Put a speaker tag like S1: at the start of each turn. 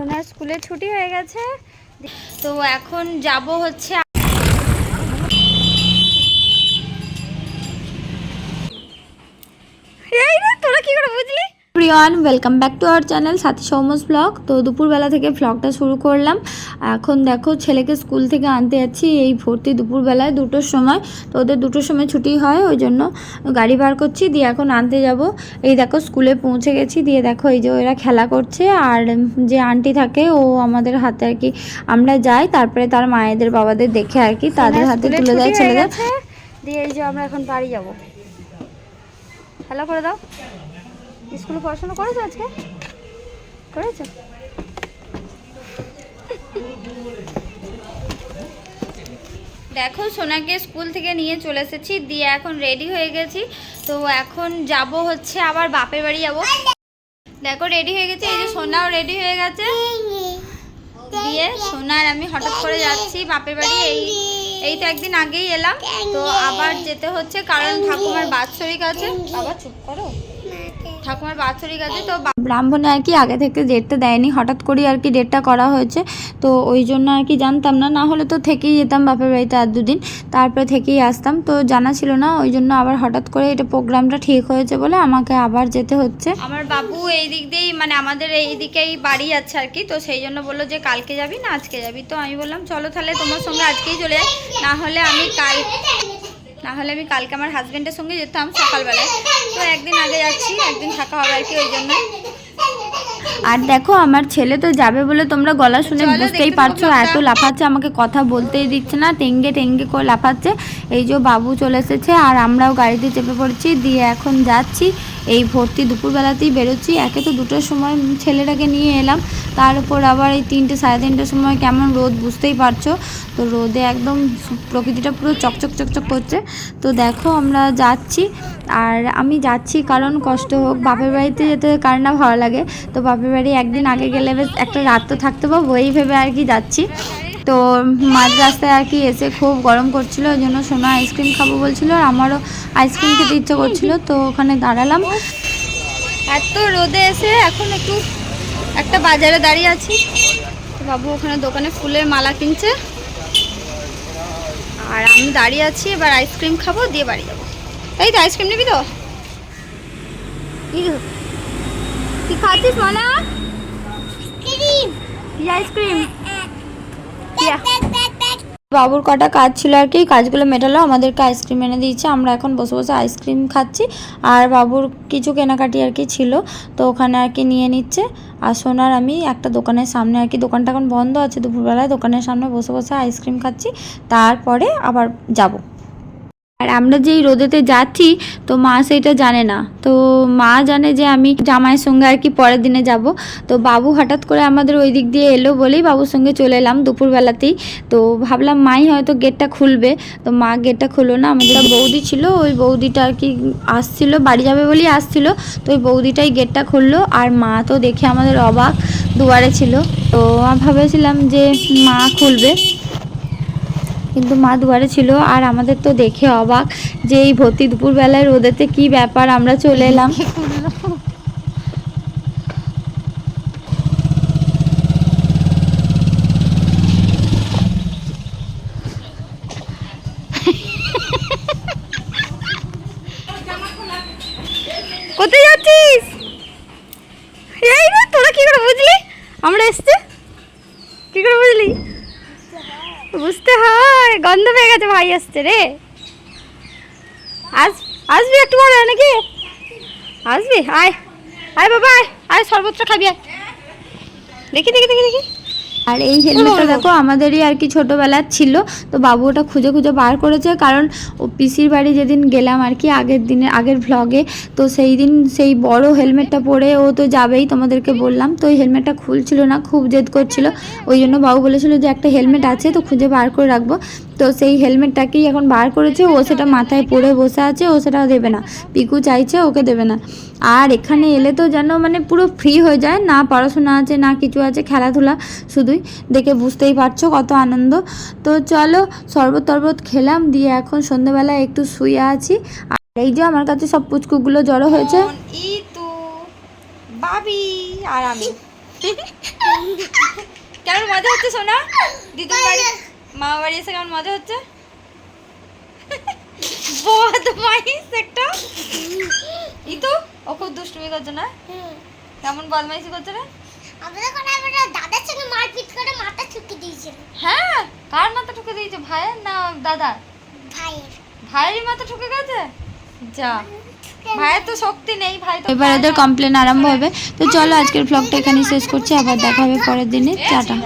S1: সোনার স্কুলে ছুটি হয়ে গেছে। তো এখন যাব হচ্ছে তোরা কি করে বুঝলি? Priyan welcome back to our channel Sathi সৌমস blog তো দুপুরবেলা থেকে ব্লগটা শুরু করলাম। এখন দেখো ছেলেকে স্কুল থেকে আনতে যাচ্ছি। এই ভর্তি দুপুরবেলায় দুটোর সময়। তো ওদের দুটোর সময় ছুটি হয় ওই জন্য গাড়ি বার করছি। দিয়ে এখন আনতে যাব। এই দেখো স্কুলে পৌঁছে গেছি। দিয়ে দেখো এই যে এরা খেলা করছে। আর যে আন্টি থাকে ও আমাদের হাতে আর কি আমরা যাই। তারপরে তার মায়েদের বাবাদের দেখে আর কি তাদের হাতে তুলে দেয় ছেলেদের। দিয়ে এই যে আমরা এখন বাড়ি যাব। হ্যালো করে দাও। স্কুলে পড়াশোনা করেছ আজকে? করেছ? দেখো, সোনাকে স্কুল থেকে নিয়ে চলে এসেছি। দিয়ে এখন রেডি হয়ে গেছি। তো এখন যাব হচ্ছে আবার বাপের বাড়ি যাব। দেখো রেডি হয়ে গেছে। এই যে সোনাও রেডি হয়ে গেছে। দিয়ে সোনার আমি হঠাৎ করে যাচ্ছি বাপের বাড়ি। এই এই তো একদিন আগেই এলাম। তো আবার যেতে হচ্ছে কারণ ঠাকুমার বাৎসরিক আছে। বাবা, চুপ করো। ঠাকুমার বাৎসরিক আছে তো ব্রাহ্মণে আর কি আগে থেকে ডেটটা দেয়নি হঠাৎ করে আর কি ডেটটা করা হয়েছে। তো ওই জন্য আর কি জানতাম না না হলে তো থেকেই যেতাম বাপের বাড়িতে আর দুদিন তারপরে থেকেই আসতাম। তো জানা ছিল না ওই জন্য আবার হঠাৎ করে এটা প্রোগ্রামটা ঠিক হয়েছে বলে আমাকে আবার যেতে হচ্ছে। আমার বাবু এই দিক দিয়েই মানে আমাদের এই দিকেই বাড়ি আছে আর কি তো সেই জন্য বলল যে কালকে যাবি না আজকে যাবি। তো আমি বললাম চলো তাহলে তোমার সঙ্গে আজকেই চলে যাই। না হলে আমি কাল না হলে আমি কালকে আমার হাজব্যান্ডের সঙ্গে যেতাম সকালবেলায়। তো একদিন আগে যাচ্ছি একদিন থাকা হবে আর কি ওই জন্য। আর দেখো আমার ছেলে তো যাবে বলে তোমরা গলা শুনে বুঝতেই পারছ এত লাফাচ্ছে আমাকে কথা বলতেই দিচ্ছে না টেঙ্গে টেঙ্গে করে লাফাচ্ছে। এই যে বাবু চলে এসেছে আর আমরাও গাড়িতে চেপে পড়েছি দিয়ে এখন যাচ্ছি। এই ভর্তি দুপুরবেলাতেই বেরোচ্ছি। একে তো দুটোর সময় ছেলেটাকে নিয়ে এলাম। তার উপর আবার এই তিনটে সাড়ে তিনটের সময় কেমন রোদ বুঝতেই পারছ? তো রোদে একদম প্রকৃতিটা পুরো চকচক চকচক করছে। তো দেখো আমরা যাচ্ছি। আর আমি যাচ্ছি কারণ কষ্ট হোক বাপের বাড়িতে যেতে কার না ভালো লাগে। তো বাপের বাড়ি একদিন আগে গেলে বেশ একটা রাত তো থাকতে পারব এই ভেবে আর কি যাচ্ছি। তো মাঝ রাস্তায় আর কি এসে খুব গরম করছিল ওই জন্য সোনা আইসক্রিম খাব বলছিল আর আমারও আইসক্রিম খেতে ইচ্ছে করছিল তো ওখানে দাঁড়ালাম। এত রোদে এসে এখন একটু একটা বাজারে দাঁড়িয়ে আছি। বাবু ওখানে দোকানে ফুলের মালা কিনছে। আর আমি দাঁড়িয়ে আছি এবার আইসক্রিম খাব দিয়ে বাড়ি যাব। এই তো আইসক্রিম নিবি তো। কি খাচ্ছিস মানা? কি আইসক্রিম বাবুর কটা কাজ ছিল আর কি কাজগুলো মেটালো আমাদেরকে আইসক্রিম এনে দিয়েছে আমরা এখন বসে বসে আইসক্রিম খাচ্ছি আর বাবুর কিছু কেনাকাটি আর কি ছিল তো ওখানে আর কি নিয়ে নিচ্ছে আর সোনার আমি একটা দোকানের সামনে আর কি দোকানটা এখন বন্ধ আছে দুপুরবেলায় দোকানের সামনে বসে বসে আইসক্রিম খাচ্ছি তারপরে আবার যাব। আর আমরা যেই রোদেতে যাচ্ছি, তো মা সেটা জানে না। তো মা জানে যে আমি জামাইয়ের সঙ্গে আর কি পরের দিনে যাব। তো বাবু হঠাৎ করে আমাদের ওই দিক দিয়ে এলো বলেই বাবুর সঙ্গে চলে এলাম দুপুরবেলাতেই। তো ভাবলাম মাই হয়তো গেটটা খুলবে। তো মা গেটটা খুললো না। আমাদের বৌদি ছিল, ওই বৌদিটা আর কি আসছিল, বাড়ি যাবে বলেই আসছিল। তো ওই বৌদিটাই গেটটা খুললো। আর মা তো দেখে আমাদের অবাক, দুয়ারে ছিল। তো ভেবেছিলাম যে মা খুলবে। কিন্তু মা দুয়ারে ছিল আর আমাদের তো দেখে অবাক যে এই ভর্তি দুপুরবেলায় রোদেতে কি ব্যাপার, আমরা চলে এলাম। কি করে বুঝলি? আমরা এসছে। কি করে বুঝলি? বুঝতে হয়, গন্ধ পেয়ে গেছে ভাই আসছে রে। আস, আসবি একটু বড় নাকি? আসবি? আয় আয় বাবা, আয় আয় সর্বত্র খাবি, আয়। দেখি দেখি দেখি দেখি। আর এই হেলমেটটা দেখো আমাদেরই আর কি ছোটোবেলার ছিল। তো বাবু ওটা খুঁজে খুঁজে বার করেছে কারণ ও পিসির বাড়ি যেদিন গেলাম আর কি আগের দিনে আগের ভ্লগে তো সেই দিন সেই বড় হেলমেটটা পরে ও তো যাবেই তোমাদেরকে বললাম। তো ওই হেলমেটটা খুলছিল না খুব জেদ করছিল। ওই জন্য বাবু বলেছিল যে একটা হেলমেট আছে তো খুঁজে বার করে রাখব। তো সেই হেলমেটটাকেই এখন বার করেছে। ও সেটা মাথায় পরে বসে আছে ও সেটা দেবে না। পিকু চাইছে ওকে দেবে না। আর এখানে এলে তো যেন মানে পুরো ফ্রি হয়ে যায়। না পড়াশোনা আছে না কিছু আছে খেলাধুলা শুধুই। দেখে বুঝতেই পারছ কত আনন্দ। তো চলো শরবত টরবত খেলাম দিয়ে এখন সন্ধ্যেবেলায় একটু শুয়ে আছি। আর এই যে আমার কাছে সব পুচকুগুলো জড়ো হয়েছে। বাবি আর আমি।
S2: মজা হচ্ছে সোনা? দিদুর বাড়ি মামা বাড়ি এসে কেমন মজা হচ্ছে? বদমাইশ একটা ই তো ও খুব দুষ্টুমি করছে না? কেমন বদমাইশি করছে না
S3: আমাদের কোনো আমার দাদার সঙ্গে মারপিট করে মাথা চুকে দিয়েছিল।
S2: হ্যাঁ কার মাথা ঠুকে দিয়েছে ভাইয়ের না দাদার?
S3: ভাইয়ের।
S2: ভাইয়েরই মাথা ঠুকে গেছে? যা ভাইয়ের তো শক্তি নেই ভাই তো এবার ওদের কমপ্লেন আরম্ভ হবে। তো চলো আজকের ব্লগটা এখানে শেষ করছি। আবার দেখা হবে পরের দিনে। টাটা।